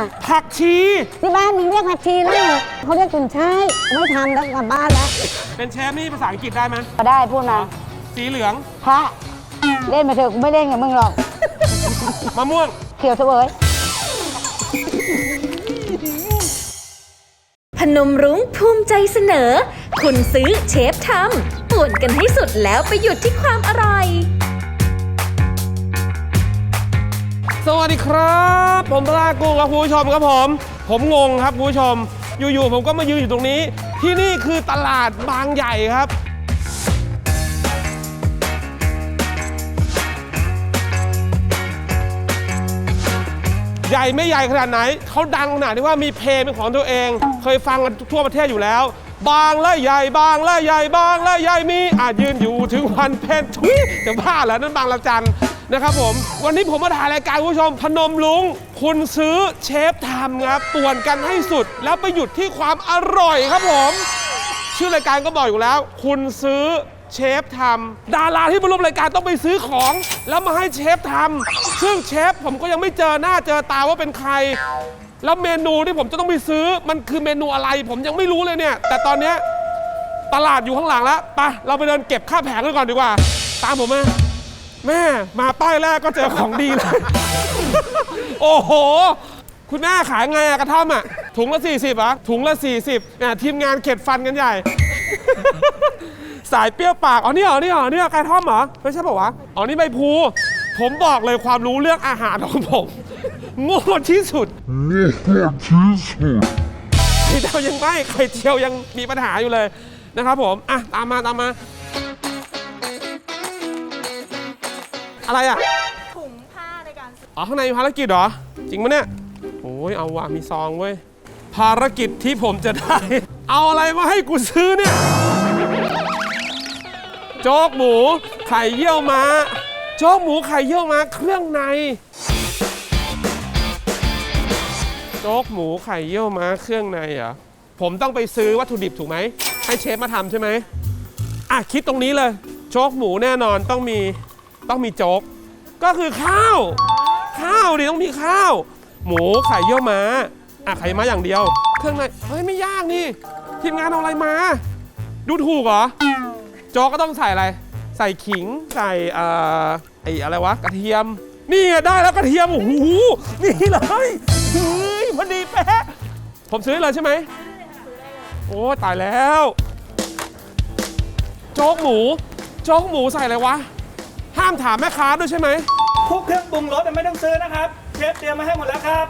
อะ ผักชี ที่บ้านมึงเรียกผักชีแล้วเหรอเขาเรียกกุนช่ายไม่ทำแล้วกลับบ้านแล้วเป็นเชฟนี่ภาษาอังกฤษได้ไหมก็ได้พูดมาสีเหลืองพระเล่นมาเถอะกูไม่เล่นกับมึงหรอก มะม่วง เขียวเสวยพนมรุ้งภูมิใจเสนอ คุณซื้อเชฟทำป่วนกันให้สุดแล้วไปหยุดที่ความอร่อย สวัสดีครับ ผมปลากุ้งครับคุณผู้ชมครับผม ผมงงครับคุณผู้ชม อยู่ๆผมก็มายืนอยู่ตรงนี้ ที่นี่คือตลาดบางใหญ่ครับ ใหญ่ไม่ใหญ่ขนาดไหน เขาดังขนาดที่ว่ามีเพลงเป็นของตัวเอง เคยฟังกันทั่วประเทศอยู่แล้ว บางและใหญ่บางและใหญ่บางและใหญ่มีอาจยืนอยู่ถึงวันเพ็ญทุยจะบ้าแล้วนั่นบางละจัน นะครับผม วันนี้ผมมาถ่ายรายการคุณผู้ชมพนมลุง คุณซื้อเชฟทำครับป่วนกันให้สุด แล้วไปหยุดที่ความอร่อยครับผม ชื่อรายการก็บอกอยู่แล้ว คุณซื้อเชฟทำดาราที่มาร่วมรายการต้องไปซื้อของ แล้วมาให้เชฟทำซึ่งเชฟผมก็ยังไม่เจอหน้าเจอตาว่าเป็นใคร แล้วเมนูที่ผมจะต้องไปซื้อมันคือเมนูอะไร ผมยังไม่รู้เลยเนี่ย แต่ตอนเนี้ยตลาดอยู่ข้างหลังแล้วไปเราไปเดินเก็บค่าแผงกันก่อนดีกว่า ตามผมมา แม่มาป้ายแรกก็เจอของดีเลย โอ้โห คุณแม่ขายไงอะกระท่อมอะถุงละ 40เหรอะถุงละ 40เนี่ยทีมงานเข็ดฟันกันใหญ่ สายเปรี้ยวปาก อ๋อนี่เหรอนี่เหรอนี่เหรอกระท่อมเหรอ ไม่ใช่เปล่าวะ อ๋อนี่ใบพลูผมบอกเลยความรู้เรื่องอาหารของผมโง่ที่สุดไข่ดาวยังไม่ไข่เจียวยังมีปัญหาอยู่เลยนะครับผม อะ ตามมาตามมา อะไรอะ ถุงผ้าในการซื้ออ๋อข้างในมีภารกิจเหรอ จริงปะเนี่ย โอ้ยเอาว่ะมีซองเว้ย ภารกิจที่ผมจะได้ เอาอะไรมาให้กูซื้อเนี่ย โจ๊กหมู ไข่เยี่ยวม้า โจ๊กหมูไข่เยี่ยวม้าเครื่องใน โจ๊กหมูไข่เยี่ยวม้าเครื่องในเหรอ ผมต้องไปซื้อวัตถุดิบถูกไหม ให้เชฟมาทำใช่ไหม อะคิดตรงนี้เลย โจ๊กหมูแน่นอนต้องมี ต้องมีโจ๊ก ก็คือข้าว ข้าวดิต้องมีข้าว หมูไข่เยี่ยวม้าอะไข่ม้าอย่างเดียว เครื่องในเฮ้ยไม่ยากนี่ ทีมงานเอาอะไรมา ดูถูกเหรอ โจ๊กก็ต้องใส่อะไร ใส่ขิงใส่เอ่อไอ้อะไรวะกระเทียม นี่ไงได้แล้วกระเทียมโอ้โหนี่เลยเฮ้ยพอดีเป๊ะผมซื้อเลยใช่ไหมโอ้ตายแล้ว โจ๊กหมู โจ๊กหมูใส่อะไรวะามถามแม่ค้าด้วยใช่ไหม พวกเครื่องปรุงรสไม่ต้องซื้อนะครับ เชฟเตรียมมาให้หมดแล้วครับ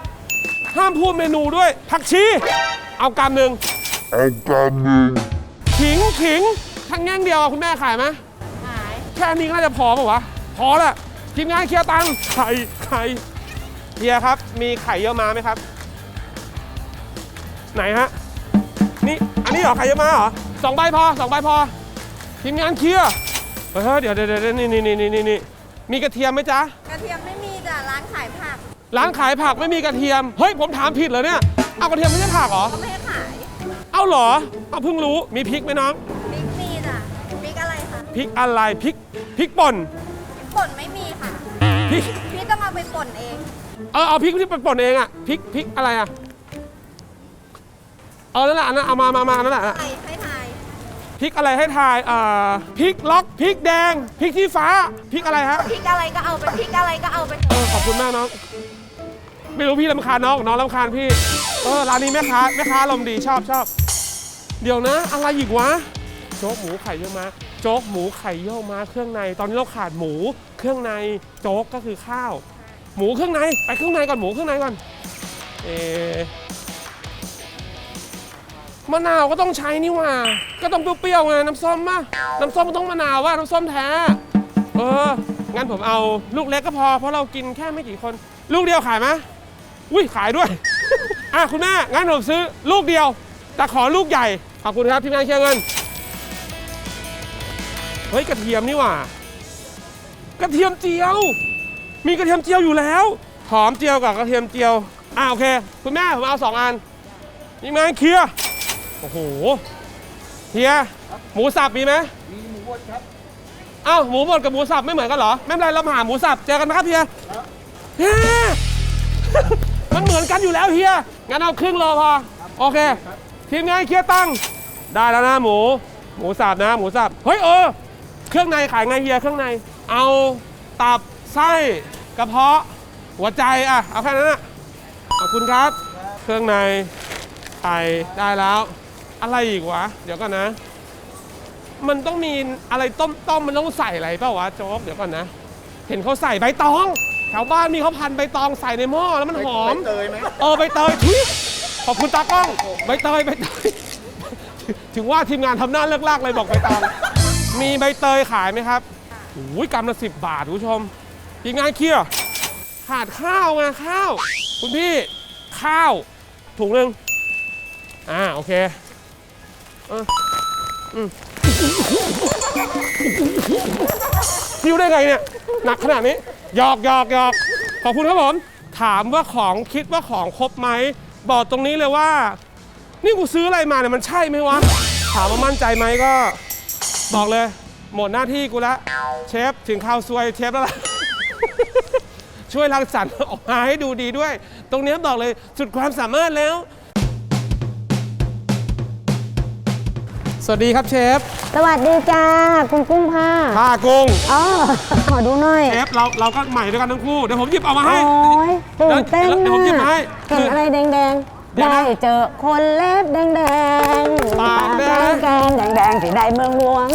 ห้ามพูดเมนูด้วย ผักชี เอากำหนึ่งเอากำหนึ่งขิงขิงทั้งแง่งเดียวอะคุณแม่ขายไหมหายแค่นี้ก็น่าจะพอป่าวะ พอแหละทีมงานเคลียร์ตังค์ไข่ไข่เฮียครับ มีไข่เยอะมาไหมครับ ไหนฮะ นี่ อันนี้เหรอไข่เยอะมาเหรอสองใบพอสองใบพอ ทีมงานเคลียร์ เฮ้ยเดี๋ยวเดี๋ยวเดี๋ยวนี่นี่นี่นี่นี่มีกระเทียมไหมจ๊ะ กระเทียมไม่มีจ้ะร้านขายผัก ร้านขายผักไม่มีกระเทียม เฮ้ยผมถามผิดเหรอเนี่ย เอากระเทียมไม่ใช่ผักเหรอ ก็ไม่ให้ขายเอาเหรอ เอาเพิ่งรู้ มีพริกไหมน้อง พริกมีจ้ะพริกอะไรคะพริกอะไรพริกพริกป่นป่นไม่มีค่ะพริกพี่ต้องเอาไปป่นเอง เออเอาพริกที่ป่นเองอะพริกพริกอะไรอะเออนั่นแหละอันนั้นเอามามามานั่นแหละใครให้ทาย พริกอะไรให้ทายเอ่อพริกล็อกพริกแดงพริกที่ฟ้าพริกอะไรฮะพริกอะไรก็เอาไปพริกอะไรก็เอาไปเออขอบคุณมากน้อง ไม่รู้พี่ลำคาญน้องน้องลำคาญพี่ เออร้านนี้แม่ค้าแม่ค้าลมณ์ดีชอบชอบ เดี๋ยวนะ อะไรอีกวะ โจ๊กหมูไข่เยี่ยวม้าโจ๊กหมูไข่เยี่ยวม้าเครื่องใน ตอนนี้เราขาดหมูเครื่องในโจ๊กก็คือข้าว หมูเครื่องในไปเครื่องในก่อนหมูเครื่องในก่อน เอะ มะนาวก็ต้องใช้นี่หว่า ก็ต้องเปรี้ยวๆไงน้ำส้มป่ะน้ำส้มก็ต้องมะนาวว่าน้ำส้มแท้ เออ งั้นผมเอาลูกเล็กก็พอ เพราะเรากินแค่ไม่กี่คน ลูกเดียวขายไหมอุ้ยขายด้วย อะคุณแม่ งั้นผมซื้อลูกเดียว แต่ขอลูกใหญ่ ขอบคุณครับที่งานเคลียร์เงิน เฮ้ยกระเทียมนี่หว่ากระเทียมเจียว มีกระเทียมเจียวอยู่แล้ว หอมเจียวกับกระเทียมเจียว อ่าโอเค คุณแม่ผมเอาสองอันนี่งานเคลียร์ โอ้โหเฮียหมูสับมีไหมเอ้าหมูบดกับหมูสับไม่เหมือนกันเหรอไม่เป็นไรเรามาหาหมูสับเจอกันนะครับเฮียเฮียไม่มันเหมือนกันอยู่แล้วเฮียงั้นเอาครึ่งโลพอโอเคทีมงานเคลียร์ตังค์ได้แล้วนะหมู หมูสับนะหมูสับเฮ้ยเออเครื่องในขายไงเฮียเครื่องใน เอาตับไส้กระเพาะหัวใจอะเอาแค่นั้นนะขอบคุณครับ เครื่องในไข่ได้แล้ว อะไรอีกวะ เดี๋ยวก่อนนะ มันต้องมีอะไรต้มต้มมันต้องใส่อะไรเปล่าวะโจ๊กเดี๋ยวก่อนนะ เห็นเขาใส่ใบตองแถวบ้านมีเขาพันใบตองใส่ในหม้อแล้วมันหอม เตยไหมเออใบเตยทุยขอบคุณตากล้องใบเตยใบเตยถึงว่าทีมงานทำหน้าเลิกลากเลยบอกใบตองมีใบเตยขายไหมครับโอ้ยกำละสิบบาทคุณผู้ชมทีมงานเคลียร์ขาดข้าวไงข้าว คุณพี่ข้าวถุงหนึ่งอ่าโอเค เอออืมคิวได้ไงเนี่ย หนักขนาดนี้หยอกหยอกหยอกขอบคุณครับผม ถามว่าของคิดว่าของครบไหม บอกตรงนี้เลยว่า นี่กูซื้ออะไรมาเนี่ยมันใช่ไหมวะ ถามว่ามั่นใจไหมก็ บอกเลย หมดหน้าที่กูแล้วเชฟถึงข้าวซวยเชฟแล้วล่ะ ช่วยรังสรรค์ออกมาให้ดูดีด้วย ตรงนี้บอกเลยสุดความสามารถแล้ว วัสดีครับเชฟสวัสดีจ้าคุณกุ้งผ้าผ้ากุ้งอ๋อขอดูหน่อยเชฟเราเราก็ใหม่ด้วยกันทั้งคู่เดี๋ยวผมหยิบเอามาให้โอ้ยตื่นเต้นเดี๋ยวผมหยิบมาให้เห็นอะไรแดงเดี๋ๆยวนะได้เจอคนเล็บแดงๆปากแดงแดงแดงแดงๆที่ได้เมืองหลวง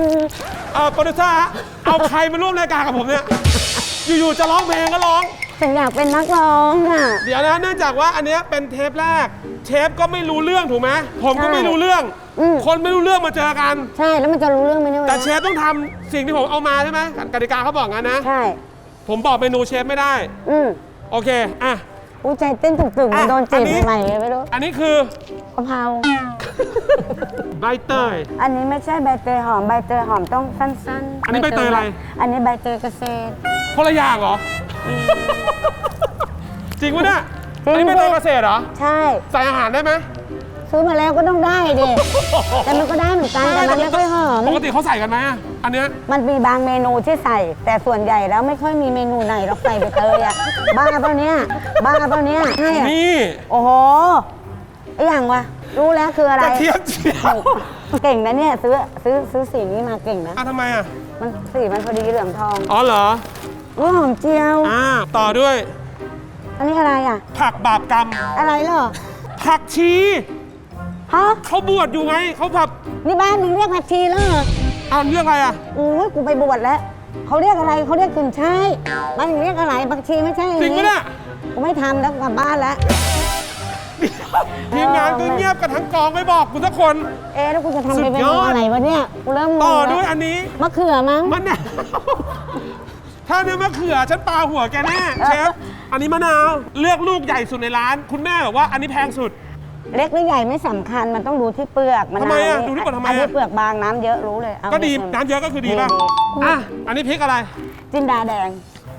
เออโปรดิวเซอร์ฮะเอาใครมาร่วมรายการกับผมเนี่ยอยู่ๆจะร้องเพลงก็ร้อง ฉันอยากเป็นนักร้องอะ เดี๋ยวนะเนื่องจากว่าอันเนี้ยเป็นเทปแรก เชฟก็ไม่รู้เรื่องถูกไหมผมก็ใช่ไม่รู้เรื่อง อืม คนไม่รู้เรื่องมาเจอกัน ใช่แล้วมันจะรู้เรื่องไหมเนี่ยแต่เชฟต้องทำสิ่งที่ผมเอามาใช่ไหมกติกาเขาบอกงั้นนะ ใช่ ผมบอกเมนูเชฟไม่ได้ อืมโอเคอะ อู้ใจเต้นตึกๆเหมันอะโดนจีอับนนี้ ใหม่ๆเลยไม่รู้อันนี้คือกะเพราใบเตย อันนี้ไม่ใช่ใบเตยหอมใบเตยหอมต้องสั้นๆอันนี้ใบเตยอะไร อันนี้ใบเตยเกษตรคนละอย่างเหรอ จริงปะเนี่ยจริงอันนี้ใบเตยเกษตรเหรอ ใช่ ใส่อาหารได้ไหมซื้อมาแล้วก็ต้องได้ดิแต่มันก็ได้เหมือนกันแต่มันไม่ค่อยหอม ปกติเขาใส่กันไหมอะอันเนี้ย มันมีบางเมนูที่ใส่ แต่ส่วนใหญ่แล้วไม่ค่อยมีเมนูไหนเราใส่ใบเตยอะบ้าเปล่าเนี่ยบ้าเปล่าเนี่ยใช่อะนี่โอ้โหไออย่างวะ รู้แล้วคืออะไรกระเทียมเจียวเก่งนะเนี่ยซื้อซื้อซื้อสีนี้มาเก่งนะ อะทำไมอะมันสีมันพอดีเหลืองทอง อ๋อเหรอ รู้หอมเจียว อ่าต่อด้วยอันนี้อะไรอะ ผักบาปกรรม อะไรเหรอผักชีฮะเขาบวชอยู่ไงเขาแบบนี่บ้านมึงเรียกผักชีแล้วเหรออ่านเรื่องอะไรอะโอ้ยกูไปบวชแล้วเขาเรียกอะไรเขาเรียกขุนช่ายบ้านมึงเรียกอะไรผักชีไม่ใช่อย่างจริงนี้ปะเนี่ยกูไม่ทำแล้วกลับบ้านแล้ว ทีมงานก็เงียบกันทั้งกองไม่บอกกูสักคน เอ๊ะแล้วกูจะทำสุไปดเป็นยอด อะไรวะเนี่ยกูเริ่มงงต่อแล้ด้วยอันนี้มะเขือมั้งมะนาว ถ้าเนี่ยมะเขือฉันปาหัวแกแน่เชฟ อันนี้มะนาวเลือกลูกใหญ่สุดในร้าน คุณแม่บอกว่าอันนี้แพงสุด เล็กหรือใหญ่ไม่สำคัญมันต้องดูที่เปลือกมันทำไมอะดูที่เปลือกทำไมอะอันนี้เปลือกบางน้ำเยอะรู้เลยเอาก็ดีเล็ๆน้ำเยอะก็คือดีป่ะดีอะอันนี้พริกอะไร จินดาแดง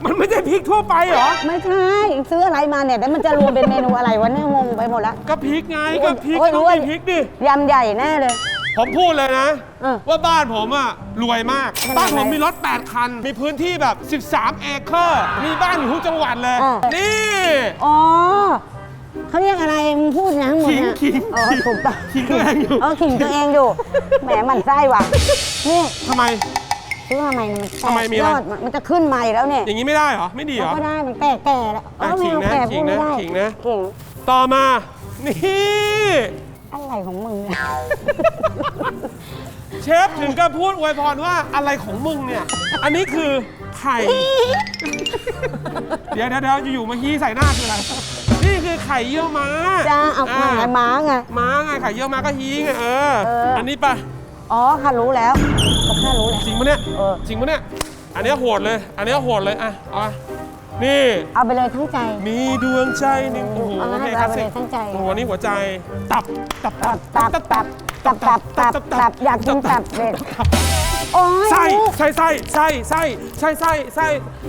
มันไม่ใช่พริกทั่วไปเหรอ ไม่ใช่ซื้ออะไรมาเนี่ยแล้วมันจะรวมเป็นเมนูอะไรวะเนี่ยงงไปหมดละก็พริกไงก็พริกโอ้ยต้องรู้ว่ามีพริกดิยำใหญ่แน่เลย ผมพูดเลยนะ เออ ว่าบ้านผมอะรวยมากขนาดไหนบ้านผมมีรถ 8 คัน มีพื้นที่แบบ 13 เอเคอร์ มีบ้านอยู่ทุกจังหวัดเลย อะ นี่ อ๋อเขาเรียกอะไรมึงพูดนะทั้งหมดเนี่ยขิงขิงอ๋อถูกต้องขิงตัวเองอยู่เออขิงตัวเองอยู่แหมหมันไส้ว่ะนี่ทำไม ซื้อมาใหม่เนี่ยมันแตทำไมกมียอะไรอดมันมันจะขึ้นใหม่แล้วเนี่ยอย่างนี้ไม่ได้เหรอ ไม่ดีเหรอ ก็ได้มันแตกแก่แล้วอะเออไม่เอาขิงนะแก่ขิพูดงนะไม่ได้ขิงนะ ขิงต่อมา นี่ อะไรของมึงเนี่ยเชฟถึงกับพูดอวยพรว่าอะไรของมึงเนี่ย อันนี้คือไข่ เดี๋ยวเดี๋ยวเดี๋ยวอยู่ๆมาฮีใส่หน้าคืออะไร นี่คือไข่เยี่ยวม้าจ้าเอาไข่ม้าไง ม้าไงไข่เยี่ยวม้าก็ฮีไงเออ เอออั อันนี้ปะอ๋อข้ารู้แล้วก็ข้ารู้แล้ว จริงปะเนี่ย เออ จริงปะเนี่ย อันเนี้ยโหดเลย อันเนี้ยโหดเลย อะเอามา นี่ เอาไปเลยทั้งใจ มีดวงใจหนึ่งโอ้โหเอามาให้คลาสสิกเอาไปเลยทั้งใจ โอ้โหนี่หัวใจตับตับตับตับตับตับตับตับตับอยากกินตับเลยโอ้ยไส้ไส้ไส้ไส้ไส้ไส้ไส้ไส้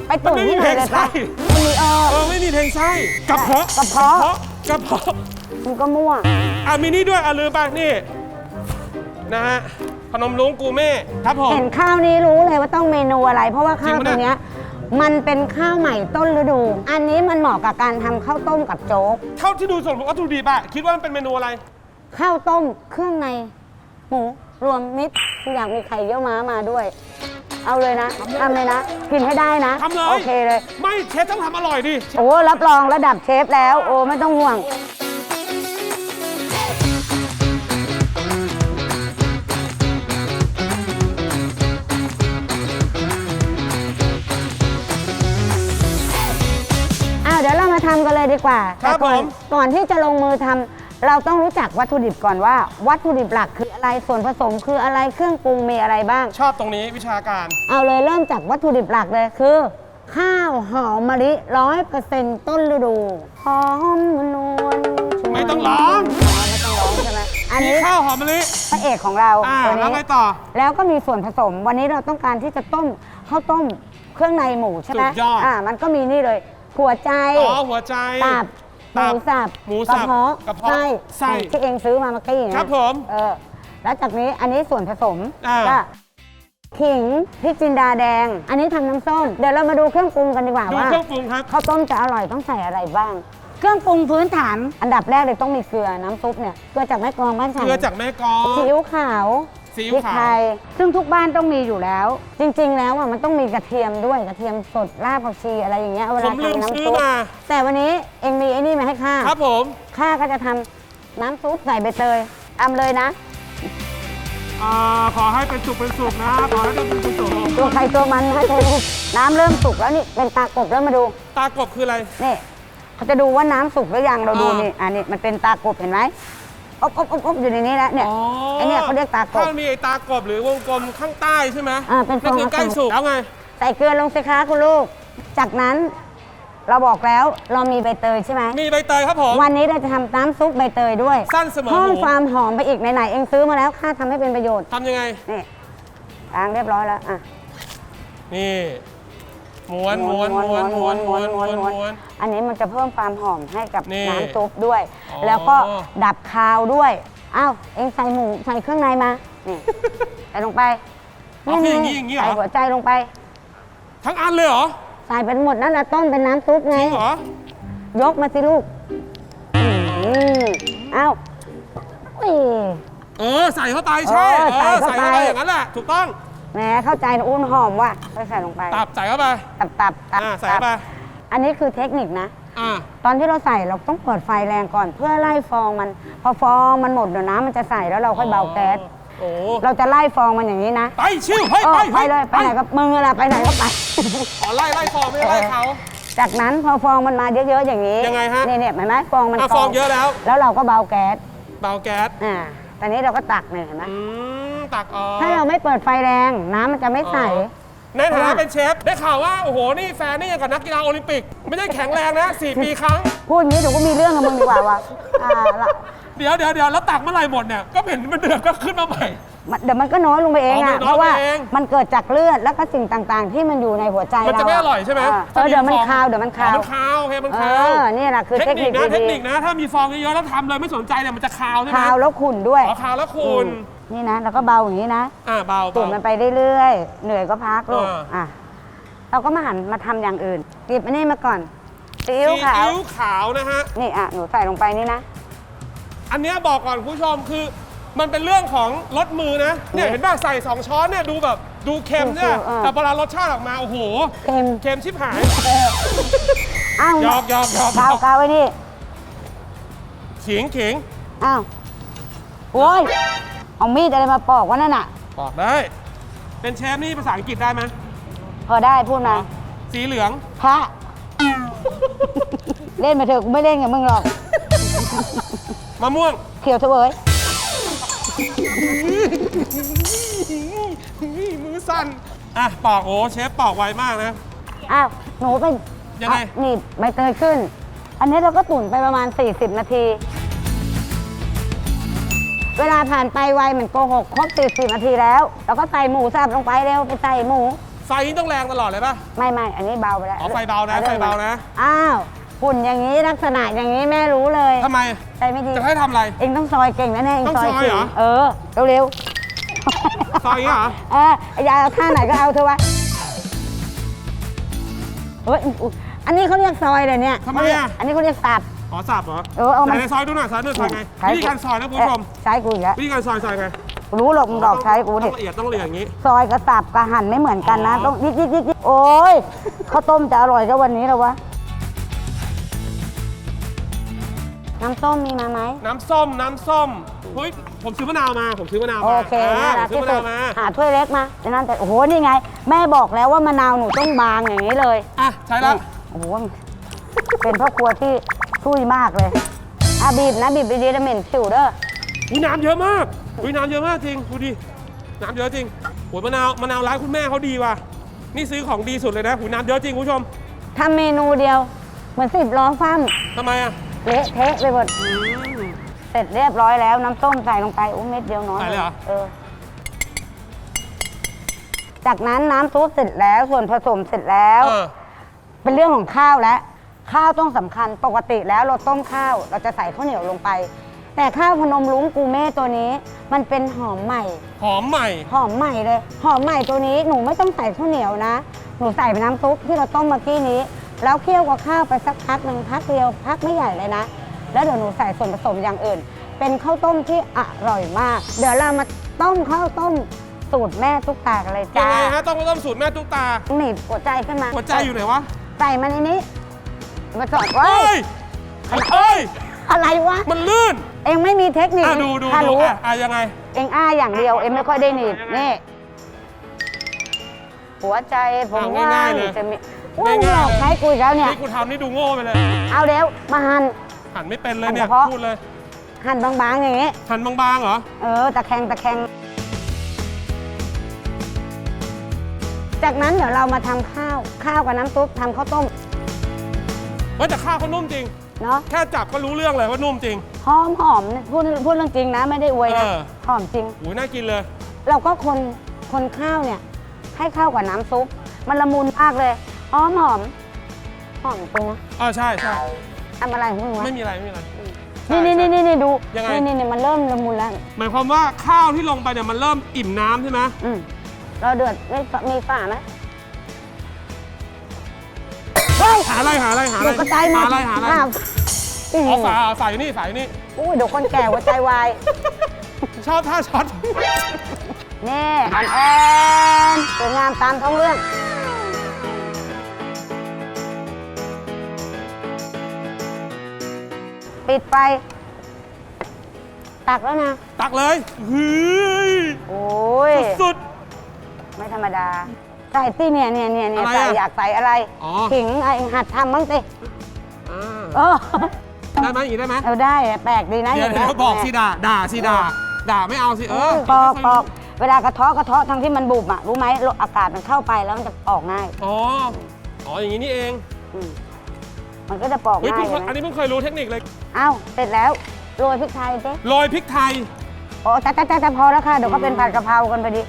ไปตุ๋นมันไม่มีที่เพไหนลงเลยไส้ปะมันมีเออเออไม่มีเพลงไส้กระเพาะกระเพาะกระเพาะมันก็มั่วอะมีนี่ด้วยอะลืมไปนี่นะฮะขนมลุงกูเม่ครับผมเห็นข้าวนี้รู้เลยว่าต้องเมนูอะไร เพราะว่าข้าวจริงปะตัวเนี่ยเนี้ย มันเป็นข้าวใหม่ต้นฤดู อันนี้มันเหมาะกับการทำข้าวต้มกับโจ๊ก เท่าที่ดูส่วนของวัตถุดิบอะคิดว่ามันเป็นเมนูอะไร ข้าวต้มเครื่องในหมูรวมมิตรอยากมีไข่เยี่ยวม้ามาด้วย เอาเลยนะทำเลยนะกินให้ได้นะ ทำเลย โอเคเลย ไม่เชฟต้องทำอร่อยดิ โอ้รับรองระดับเชฟแล้ว โอ้ไม่ต้องห่วง เดี๋ยวเรามาทำกันเลยดีกว่าครับแต่ก่อนผม ก่อนที่จะลงมือทำเราต้องรู้จักวัตถุดิบก่อนว่า วัตถุดิบหลักคืออะไรส่วนผสมคืออะไรเครื่องปรุงมีอะไรบ้าง ชอบตรงนี้วิชาการ เอาเลยเริ่มจากวัตถุดิบหลักเลยคือ ข้าวหอมมะลิร้อยเปอร์เซ็นต์ต้นฤดูหอมนวลชวนไม่ต้องร้อง ไม่ต้องร้องใช่ไหมอันมีนี้ข้าวหอมมะลิพระเอกของเราอ่าตัวแล้วนี้ไงต่อ แล้วก็มีส่วนผสม วันนี้เราต้องการที่จะต้มข้าวต้มเครื่องในหมูใช่ไหมสุดยอด อ่ามันก็มีนี่เลย หัวใจอ๋อหัวใจ ตับหตัมูบสับหมูกสัระบเพาะกระเพาะไส้ไส้ ที่เองซื้อมาเมื่อกี้นะครับผม เออแล้วจากนี้อันนี้ส่วนผสมอ่า ก็ขิงพริกจินดาแดง อันนี้ทำน้ำส้ม เดี๋ยวเรามาดูเครื่องปรุงกันดีกว่าดูว่าเครื่องปรุงครับ ข้าวต้มจะอร่อยต้องใส่อะไรบ้าง เครื่องปรุงพื้นฐาน อันดับแรกเลยต้องมีเกลือน้ำซุปเนี่ยเกลือจากแม่กลองบ้านฉันเกลือจากแม่กลองซีอิ๊วขาว ซีอิ๊วพริกขาวไทยซึ่งทุกบ้านต้องมีอยู่แล้ว จริง ๆ แล้วอะมันต้องมีกระเทียมด้วยกระเทียมสดรากผักชีอะไรอย่างเงี้ยเวผลามลืมทำน้ำซื้อซุปมา แต่วันนี้เองมีไอ้นี่มาให้ข้าครับผม ข้าก็จะทำน้ำซุปใส่ใบเตยทำเลยนะอ่า ขอให้เป็นสุกเป็นสุกนะ ขอให้เป็นสุกเป็นสุกตัวใครตัวมันนะเธอน้ำเริ่มสุกแล้วนี่เป็นตากบแล้วมาดูตากบคืออะไร นี่เขาจะดูว่าน้ำสุกหรือยังเราดูอ่านี่นี่อันนี้มันเป็นตากบเห็นไหม อบอบอบอบอยู่ในนี้แล้วเนี่ยไอเนี่ยเขาเรียกตากบ ถ้ามีไอ้ตากบหรือวงกลมข้างใต้ใช่ไหมอ่าเป็นฟองก็คือใกล้สุกแล้วไง ใส่เกลือลงสิคะคุณลูก จากนั้นเราบอกแล้วเรามีใบเตยใช่ไหม มีใบเตยครับผม วันนี้เราจะทำน้ำซุปใบเตยด้วย สั้นเสมอเพิ่มหูความหอมไปอีกไหนๆเองซื้อมาแล้วค่าทำให้เป็นประโยชน์ทำยังไง นี่ล้างเรียบร้อยแล้วอะนี่ ม้วนม้วนม้วนม้วนม้วนม้วนม้วน อันนี้มันจะเพิ่มความหอมให้กับนี่น้ำซุปด้วย อ๋อ แล้วก็ดับคาวด้วยอ้าวเองใส่หมูใส่เครื่องในมานี่ใส่ลงไปอ๋อคืออย่างนี้อย่างนี้เหรใส่อหัวใจลงไป ทั้งอันเลยเหรอใส่เป็นหมดนั่นแหละต้มเป็นน้ำซุปจไงริงเหรอยกมาสิลูกอืมเอ้าอุ้ย เออใส่เข้าไปใช่เออเออใส่ใส่เข้าเข้าไป ไปอย่างนั้นแหละถูกต้อง แหมเข้าใจนะอุ้นหอมว่ะค่อยใส่ลงไป ตับใส่เข้าไปตับตับตับอ่าใส่เข้าไปตับอันนี้คือเทคนิคนะ อ่าตอนที่เราใส่เราต้องเปิดไฟแรงก่อน เพื่อไล่ฟองมัน พอฟองมันหมดเดี๋ยวน้ำมันจะใส่แล้วเราค่อยเบาแก๊สโอ้เราจะไล่ฟองมันอย่างนี้นะไปชิวเฮ้ยเอไปอไปเลยไปไหนก็มึงอะไรไปไหนก็ไป ขอไล่ไล่ฟองไม่ได้ไล่เขา จากนั้นพอฟองมันมาเยอะๆอย่างนี้ยังไงฮะ เนี่ยเนี่ยเห็นไหมฟองมันอะฟองเยอะแล้ว แล้วเราก็เบาแก๊สเบาแก๊ส อ่า ตอนนี้เราก็ตักเนี่ยเห็นไหมอืมตักออก ถ้าเราไม่เปิดไฟแรงน้ำมันจะไม่ใสในฐานะเป็นเชฟ ได้ข่าวว่า โอ้โห นี่แฟนนี่อย่างกับนักกีฬาโอลิมปิก ไม่ได้แข็งแรงนะ 4 ปีครั้ง พูดอย่างนี้เดี๋ยวก็มีเรื่องกับมึงดีกว่าว่ะอ่าละ เดี๋ยวเดี๋ยวเดี๋ยวแล้วตักเมื่อไหร่หมดเนี่ยก็เห็นมันเดือดก็ขึ้นมาใหม่ มันเดี๋ยวมันก็น้อยลงไปเองอ๋อมัอะนน้อยเพราะว่าไปเองมันเกิดจากเลือดแล้วก็สิ่งต่างๆ ที่มันอยู่ในหัวใจมันจะเราไม่อร่อยใช่ไหมาเออเดี๋ยวมันคาวเดี๋ยวมันอ๋อคาวมันคาวโอเคมันเอคาวอนี่แหละคือเทเทคคนินิคคนะเทคดีนิคนะถ้ามีฟองเยอะๆแล้วทำเลยไม่สนใจเนี่ยมันจะคาวใช่ๆไหมคาวแล้วขุ่นด้วยอ๋อคาวแล้วคุณอืมนี่นะแล้วก็เบาอย่างนี้นะอ่าเบาสูเบาดมันไปเรื่อยๆเหนื่อยก็พักลูกอ่า อะเราก็มาหันมาทำอย่างอื่นหยิบอันนี้มาก่อนซีอิ๊วซีขาวอิ๊วขาวนะฮะ นี่อะหนูใส่ลงไปนี่นะ อันเนี้ยบอกก่อนคุณผู้ชมคือ มันเป็นเรื่องของรสมือนะเนี่ยเห็นป่ะใส่2ช้อนเนี่ยดูแบบดูเค็มเนี่ยเออแต่พอเรารสชาติออกมาโอ้โหเค็มเค็มชิบหายอ้าวหยอกหยอกหยอกกาวกาวไว้นี่ขิงขิงอ้าวโว้ยเอามีดอะไรมาปอกวะนั่นน่ะ บอกได้ เป็นเชฟนี่ภาษาอังกฤษได้ไหมพอได้พูดมาสีเหลือง พระ เล่นมาเถอะกูไม่เล่นกับมึงหรอก มะม่วง เขียวเสวยมือสั่น อะ ปอกโอ้เชฟปอกไวมากนะ อ้าว หนูไปยังไงอะนี่ใบเตยขึ้น อันนี้เราก็ตุ๋นไปประมาณ 40 นาที เวลาผ่านไปไวเหมือนโกหกครบ40 นาทีแล้ว เราก็ใส่หมูสับลงไปเร็วไปใส่หมู ไฟนี่ต้องแรงตลอดเลยป่ะ ไม่ไม่อันนี้เบาไปแล้วอ๋อไฟเบานะอริ่มไฟเบานะ อ้าว หุ่นอย่างนี้ลักษณะอย่างนี้แม่รู้เลยทำไม ใจไม่ดี จะให้ทำอะไร เองต้องซอยเก่งแน่ๆเองต้องซอยซอยเก่เหงรอ เออเร็วๆซอยอย่างเงี้ยเหรอ เออไอ้ยายเอาท่าไหนก็เอาเถอะวะเฮ้ยอุ๊ยอันนี้เขาเรียกซอยเลยเนี่ยทำไมอะ อันนี้เขาเรียกสับอ๋อสับเหรอเออเอามา ไหนๆซอยดูหน่อยซอยดูหน่อยซอยไงใช้วิธีการซอยนะคุณผู้ชมเอ๊ะใช้กูอีกแล้ววิธีการซอยซอยไงรู้หรอกมึงดอกใช้กูต้เนี่อยงละเอียดต้องละเอียดอย่างนี้ ซอยกับสับกับหั่นไม่เหมือนกันนะ อ๋อ ต้องยิกยิกยิกยิกโอ้ยข้าวต้มจะอร่อยก็วันนี้เหรอวะ น้ำต้มมีมาไหม น้ำส้ม น้ำส้มเฮ้ยผมซื้อมะนาวมา ผมซื้อมะนาวโอมาเคอ่าน่ารักผมซื้อที่มะสุนาวดมาหาถ้วยเล็กมาดังนั้นแต่โอ้โห นี่ไง แม่บอกแล้วว่ามะนาวหนูต้องบางอย่างนี้เลยอะใช่แล้วโอ้โห เป็นพ่อครัวที่ช่วยมากเลยอาบีบนะบีบดีๆนะเหม็นผิวเด้อ อุ้ยน้ำเยอะมากอุ้ยน้ำเยอะมากจริงดูดิน้ำเยอะจริงโอ้ยมะนาวมะนาวร้านคุณแม่เขาดีว่ะนี่ซื้อของดีสุดเลยนะหูยน้ำเยอะจริงคุณผู้ชมทำเมนูเดียว เหมือนสิบล้อฟั่มทำไมอะ เละเทะไปหมดเสร็จเรียบร้อยแล้วน้ำส้มใส่ลงไปอุ้มเม็ดเดียวน้อยใส่เลยเหรอ เออ จากนั้นน้ำซุปเสร็จแล้วส่วนผสมเสร็จแล้ว เออ เป็นเรื่องของข้าวแล้วข้าวต้องสำคัญปกติแล้วเราต้มข้าว เราจะใส่ข้าวเหนียวลงไป แต่ข้าวพนมรุ้งกูเม่ตัวนี้ มันเป็นหอมใหม่ หอมใหม่ หอมใหม่เลยหอมใหม่ตัวนี้หนูไม่ต้องใส่ข้าวเหนียวนะ หนูใส่เป็นน้ำซุปที่เราต้มเมื่อกี้นี้ แล้วเคี่ยวกับข้าวไปสักพักหนึ่งพักเดียวพักไม่ใหญ่เลยนะ แล้วเดี๋ยวหนูใส่ส่วนผสมอย่างอื่น เป็นข้าวต้มที่อร่อยมาก เดี๋ยวเรามาต้มข้าวต้มสูตรแม่ตุ๊กตากันเลยยัจ้างไงฮะต้องต้มสูตรแม่ตุ๊กตา หนีบหัวใจขึ้นมาหัวใจอยู่ไหนวะใส่มันในนี้ มาจอดไว้เฮ้ยเฮ้ย อะไรวะ มันลื่น เองไม่มีเทคนิคอะดูดูถ้าดูรู้อะอะยังไง เองอ้าอย่างเดียว เองไม่ค่อยได้หนีบนี่หัวใจผมเอาว่าง่ายๆเลย จะมี ว่าง่ายๆหลอกใช้กูอีกแล้วเนี่ย นี่กูทำนี่ดูโง่ไปเลย เอาเดี๋ยวมาหั่นหั่นไม่เป็นเลยเนี่ยหั่นเฉพาะ พูดเลย หั่นบางๆอย่างงี้ หั่นบางๆเหรอ เออตะแคงตะแคง จากนั้นเดี๋ยวเรามาทำข้าว ข้าวกับน้ำซุปทำข้าวต้มเฮ้ยแต่ข้าวเขานุ่มจริง เนาะแค่จับก็รู้เรื่องเลยว่านุ่มจริง หอมหอมพูดพูดเรื่องจริงนะ ไม่ได้อวยนะเออ หอมจริง หูยน่ากินเลย เราก็คนคนข้าวเนี่ย ให้เข้ากับน้ำซุป มันละมุนมากเลย หอมหอม หอมจริงนะอ่าใช่ใช่ทำอะไรของมึงวะไม่มีอะไรไม่มีอะไรนี่นี่ใช่ นี่นี่ดูยังไง นี่นี่นี่มันเริ่มละมุนแล้ว หมายความว่าข้าวที่ลงไปเนี่ยมันเริ่มอิ่มน้ำใช่ไหมอืมเราเดือดไม่มีฝาไหมเฮ้ยหาอะไรหาอะไรหาอะไรเดี๋ยวกระจายหมหาดอะไรหาอะไรอ้าวอืมเอาฝาเอาฝาอยู่นี่ฝาอยู่นี่อุ้ยเดี๋ยวคนแก่หัวใจวาย ชอบท่าช็อต นี่อ่อนแอนสวยงามตามท้องเรื่อง ปิดไฟ ตักแล้วนะ ตักเลยเฮ้ยโอ้ย สุด ไม่ธรรมดาใส่สิเนี่ยเนี่ยเนี่ยเนี่ยอะไรใส่อะอยากใส่อะไรอ๋อ ขิงไอ้หัดทำบ้างสิๆอ่าเออได้ไหมอย่างนี้ได้ไหมเอาได้อะแปลกดีนะเดี๋ยวางเดี๋งี้ยวบอกสิด่าด่าสิด่าด่าไม่เอาสิเออปอกปอกเวลากระเทาะกระเทาะทั้งที่มันบุบอะรู้ไหมอากาศมันเข้าไปแล้วมันจะออกง่าย อ๋ออ๋ออย่างนี้นี่เอง อืม มันก็จะปอกเฮ้ยง่ายเพิ่งเลยอันนะนี้เพิ่งเคยรู้เทคนิคเลยเอ้าเสร็จแล้วโรยพริกไทยสิโรยพริกไทย โอ้จ้าจ้าจ้าจ้าพอแล้วค่ะเดี๋ยวก็เป็นผัดกะเพรากันพอดี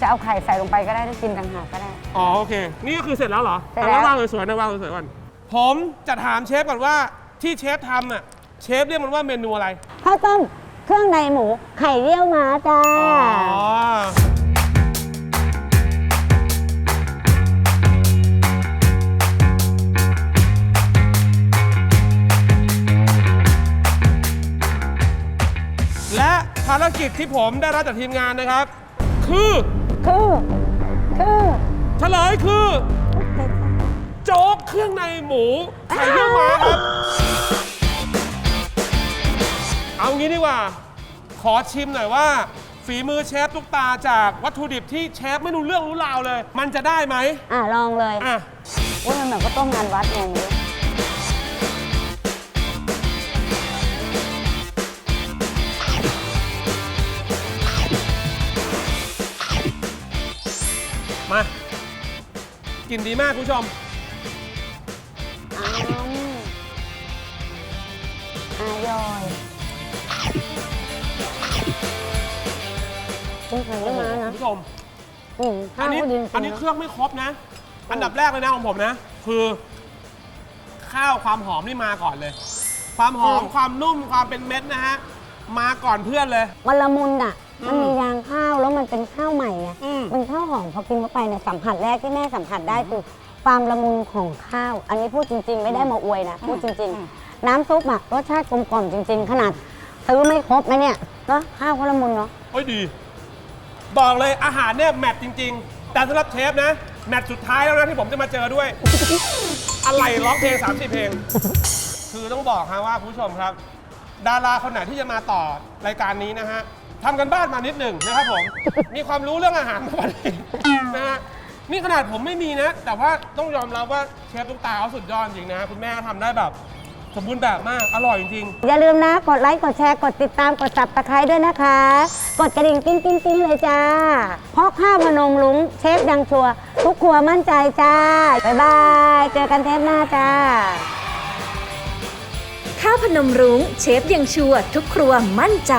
จะเอาไข่ใส่ลงไปก็ได้ถ้ากินต่างหากก็ได้ อ๋อโอเค นี่ก็คือเสร็จแล้วเหรอเสร็จแล้วอะวางสวยๆนะวางสวยๆก่อนผมจะถามเชฟก่อนว่าที่เชฟทำน่ะเชฟเรียกมันว่าเมนูอะไรข้าวต้มเครื่องในหมูไข่เยี่ยวม้าจ้า อ๋อารกิจที่ผมได้รับจากทีมงานนะครับ คือ คือคือเฉลยคือ โจ๊กเครื่องในหมูไข่เยี่ยวม้าครับ เอางี้ดีกว่า ขอชิมหน่อยว่า ฝีมือเชฟตุ๊กตาจากวัตถุดิบที่เชฟไม่รู้เรื่องรู้ราวเลย มันจะได้ไหมอะลองเลยอะโอ้ยมันเหมือนข้าวต้มงานวัดไงไม่รู้ กินดีมากคุณผู้ชมอ้าวอร่อยกินไข่เยี่ยวม้านะคุณผู้ชม อืมข้าอัวนนี้ก็ดีจริงๆอันนี้นะเครื่องไม่ครบนะ อันดับแรกเลยนะของผมนะ คือ ข้าวความหอมนี่มาก่อนเลย ความหอมความนุ่มความเป็นเม็ดนะฮะ มาก่อนเพื่อนเลย มันละมุนอะอื มมันมียางข้าวแล้วมันเป็นข้าวใหม่ไงอืม มันข้าวหอมพอกินเข้าไปเนี่ยสัมผัสแรกที่แม่สัมผัสได้คือความละมุนของข้าว อันนี้พูดจริง ๆ ไม่ได้มาอวยนะพูดจริง ๆ น้ำซุปอะรสชาติกลมกล่อมจริง ๆ ขนาดซื้อไม่ครบนะเนี่ยเนาะข้าวก็ละมุนเนาะ โอ้ยดี บอกเลยอาหารเนี่ยแมทจริง ๆ แต่สำหรับเชฟนะ แมทสุดท้ายแล้วนะที่ผมจะมาเจอด้วย อะไรร้องเพลง3ามสี่เพลง คือต้องบอกฮะว่าคุณผู้ชมครับ ดาราคนไหนที่จะมาต่อรายการนี้นะฮะ ทำกันบ้านมานิดหนึ่งนะครับผม มีความรู้เรื่องอาหารมาพอดีนะฮะนี่ขนาดผมไม่มีนะ แต่ว่าต้องยอมรับว่าเชฟตุ๊กตาเขาสุดยอดจริงนะคุณแม่ทำได้แบบ สมบูรณ์แบบมาก อร่อยจริงอย่าลืมนะ กดไลค์ กดแชร์ กดติดตาม กดสับตะไคร้ด้วยนะคะ กดกระดิ่งกิ้งกิ้งกิ้งเลยจ้าพ่อข้าวพนมลุงเชฟยังชัวร์ทุกครัวมั่นใจจ้า บ๊ายบาย เจอกันเทปหน้าจ้า ข้าวพนมรุ้งเชฟยังชัวร์ทุกครัวมั่นใจ